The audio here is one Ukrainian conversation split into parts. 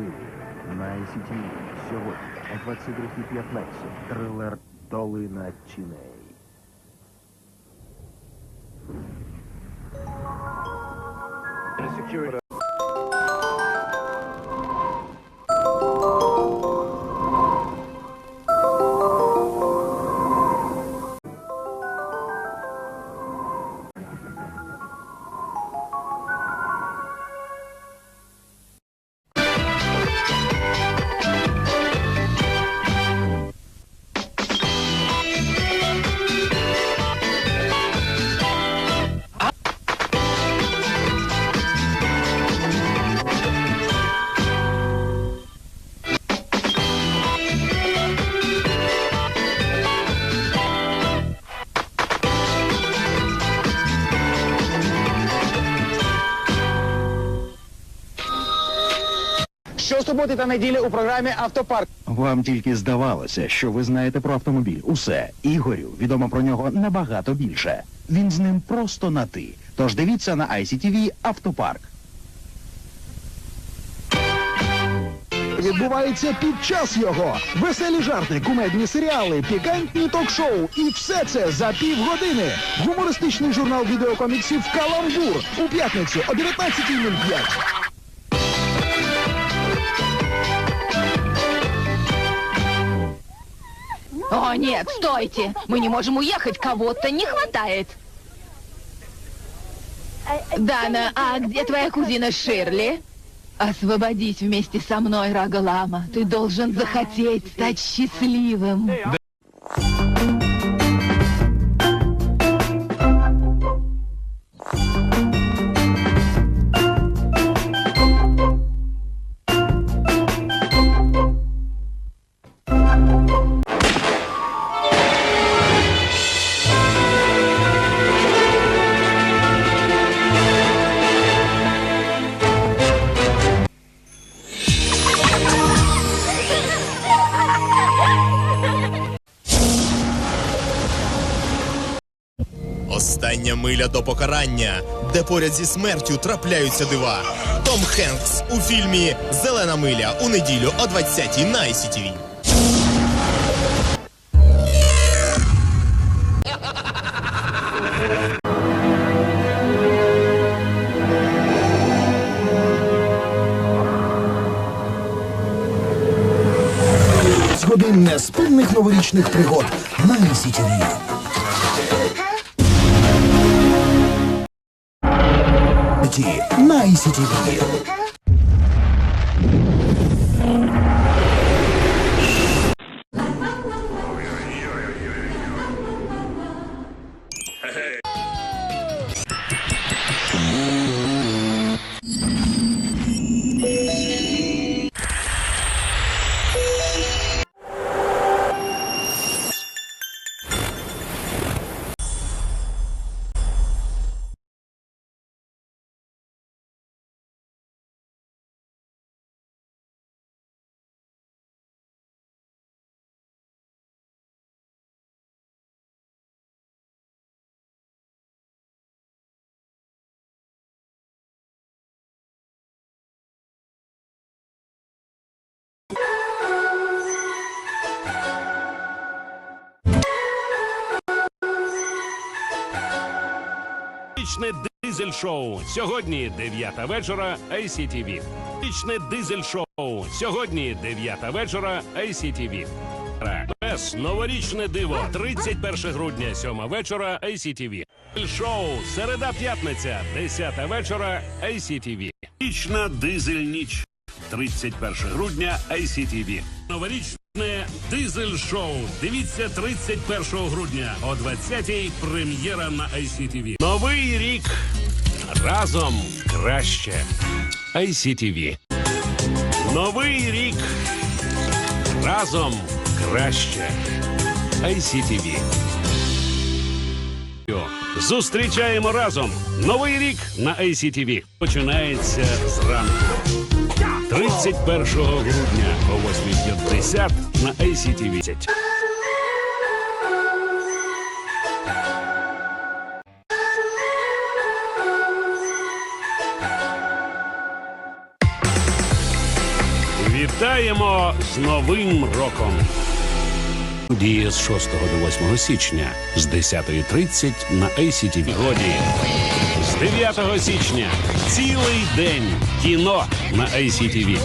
милі на ICT сьогодні о 22.15 трилер Долина Тіней. Щосуботи та неділі у програмі Автопарк. Вам тільки здавалося, що ви знаєте про автомобіль. Усе. Ігорю відомо про нього набагато більше. Він з ним просто на ти. Тож дивіться на ICTV Автопарк. Відбувається під час його. Веселі жарти, кумедні серіали, пікантні ток-шоу. І все це за півгодини. Гумористичний журнал відеокоміксів Каламбур у п'ятницю о 19.05. О, нет, стойте! Мы не можем уехать, кого-то не хватает. Дана, а где твоя кузина Ширли? Освободись вместе со мной, Рагалама. Ты должен захотеть стать счастливым. Остання миля до покарання, де поряд зі смертю трапляються дива. Том Хенкс у фільмі Зелена миля у неділю о 20-й на ICTV. З неспинних новорічних пригод на ICTV. На ICTV. Вічне дизель-шоу. Сьогодні 9 вечора ICTV. Вічне дизель-шоу. Сьогодні 9 вечора ICTV. Без новорічне диво. 31 грудня, 7 вечора ICTV. Шоу. Середа п'ятниця, 10 вечора ICTV. Вічна дизель-ніч. 31 грудня ICTV. Новорічне дизель-шоу. Дивіться 31 грудня о 20-й прем'єра на ICTV. Новий рік разом краще. ICTV. Новий рік разом краще. ICTV. Зустрічаємо разом. Новий рік на ICTV. Починається зранку. 31 грудня о 8.50 на ICTV. Вітаємо з Новим роком! Діє з 6 до 8 січня з 10.30 на ACTV. Годі. З 9 січня цілий день кіно на ACTV.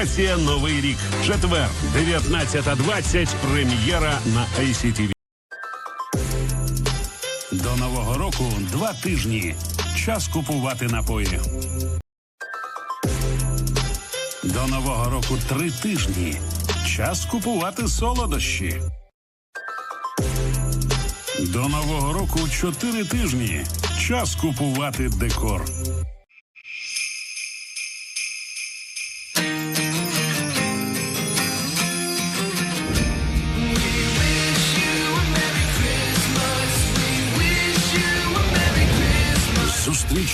Операція Новий рік. Четвер, 19.20. Прем'єра на ACTV. До нового року два тижні. Час купувати напої. До нового року три тижні. Час купувати солодощі. До нового року чотири тижні. Час купувати декор.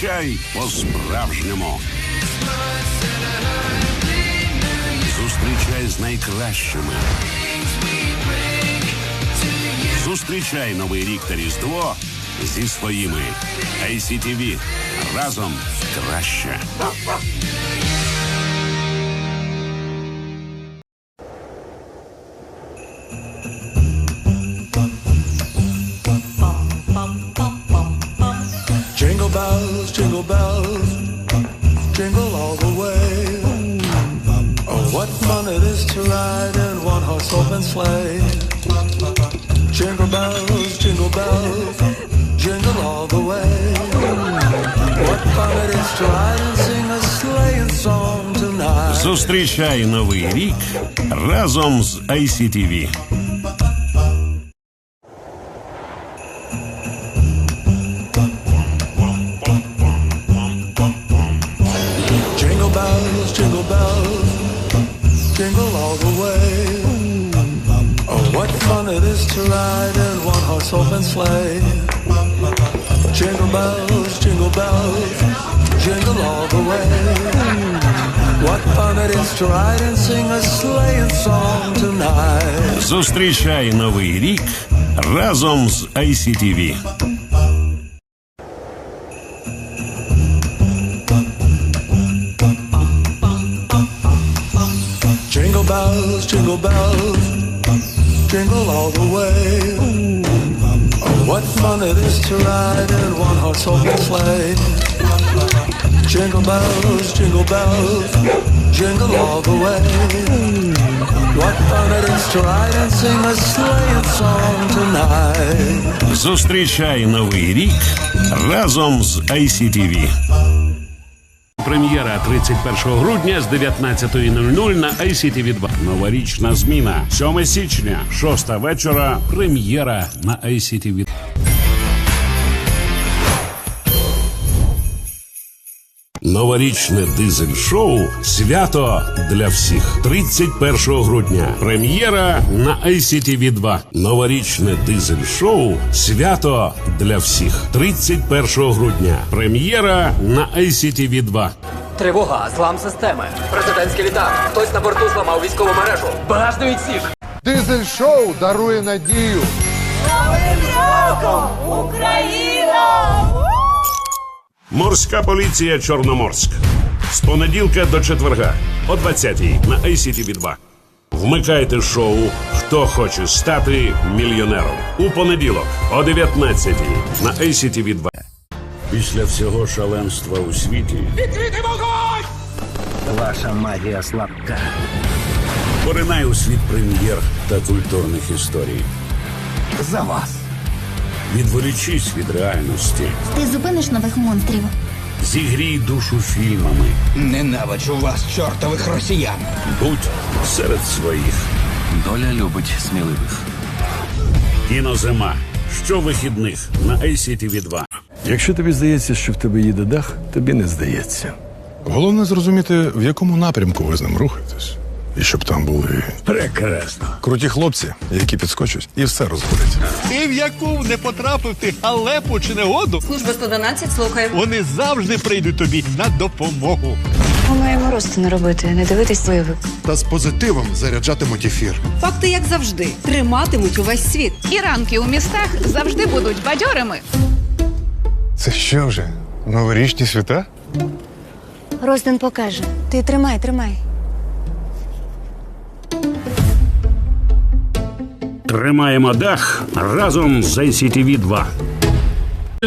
Зустрічай по-справжньому. Зустрічай з найкращими. Зустрічай Новий рік та Різдво зі своїми. ICTV. Разом краще. ride in one horse open sleigh. Jingle bells, jingle bells, jingle all the way. What fun it is to ride and sing a sleighing song tonight. Зустрічай Новий рік разом з ICTV. Jingle bells, jingle bells, jingle all the way. Oh, what fun it is to ride in one horse open sleigh. Jingle bells, jingle bells, jingle all the way. What fun it is to ride and sing a sleighing song tonight. Зустрічай Новий рік разом з ICTV. bells, jingle bells, jingle all the way. Oh, what fun it is to ride in one horse open sleigh. Jingle bells, jingle bells, jingle all the way. What fun it is to ride and sing a sleighing song tonight. Зустрічай Новий рік разом з ICTV. Прем'єра 31 грудня з 19.00 на ICTV 2. Новорічна зміна. 7 січня, 6 вечора. Прем'єра на ICTV. Новорічне дизель-шоу Свято для всіх 31 грудня. Прем'єра на ICTV 2. Новорічне дизель-шоу Свято для всіх 31 грудня. Прем'єра на ICTV 2. Тривога, злам системи. Президентський літак. Хтось на борту зламав військову мережу. Багажний відсік. Дизель-шоу дарує надію. Морська поліція Чорноморськ. З понеділка до четверга о 20-й на ICTV 2. Вмикайте шоу Хто хоче стати мільйонером у понеділок о 19 на ACTV 2 Після всього шаленства у світі Ваша магія слабка. поринай у світ прем'єр та культурних історій. За вас. Відволічись від реальності. Ти зупиниш нових монстрів. Зігрій душу фільмами. Ненавиджу вас, чортових росіян. Будь серед своїх. Доля любить сміливих. Кінозима. Щовихідних на ACTV 2 Якщо тобі здається, що в тебе їде дах, тобі не здається. Головне зрозуміти, в якому напрямку ви з ним рухаєтесь. І щоб там були Прекрасно. круті хлопці, які підскочать і все розбудять. Ти в яку не потрапив ти халепу чи негоду, Служба 112, слухаю. вони завжди прийдуть тобі на допомогу. Ми маємо росту не робити, не дивитись вивик. Та з позитивом заряджатимуть ефір. Факти, як завжди, триматимуть увесь світ. І ранки у містах завжди будуть бадьорими. Це що вже? Новорічні свята? Розден покаже. Ти тримай, тримай. Тримаємо дах разом з ICTV 2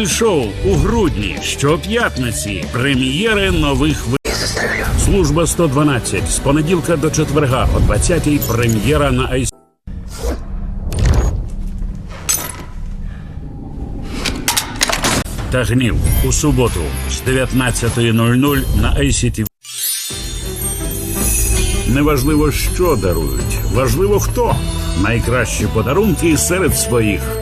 Шоу у грудні щоп'ятниці. Прем'єри нових ви... Служба 112 з понеділка до четверга о 20-й прем'єра на ICTV. Та гнів у суботу з 19.00 на ICTV. Неважливо, що дарують, важливо хто. Найкращі подарунки серед своїх.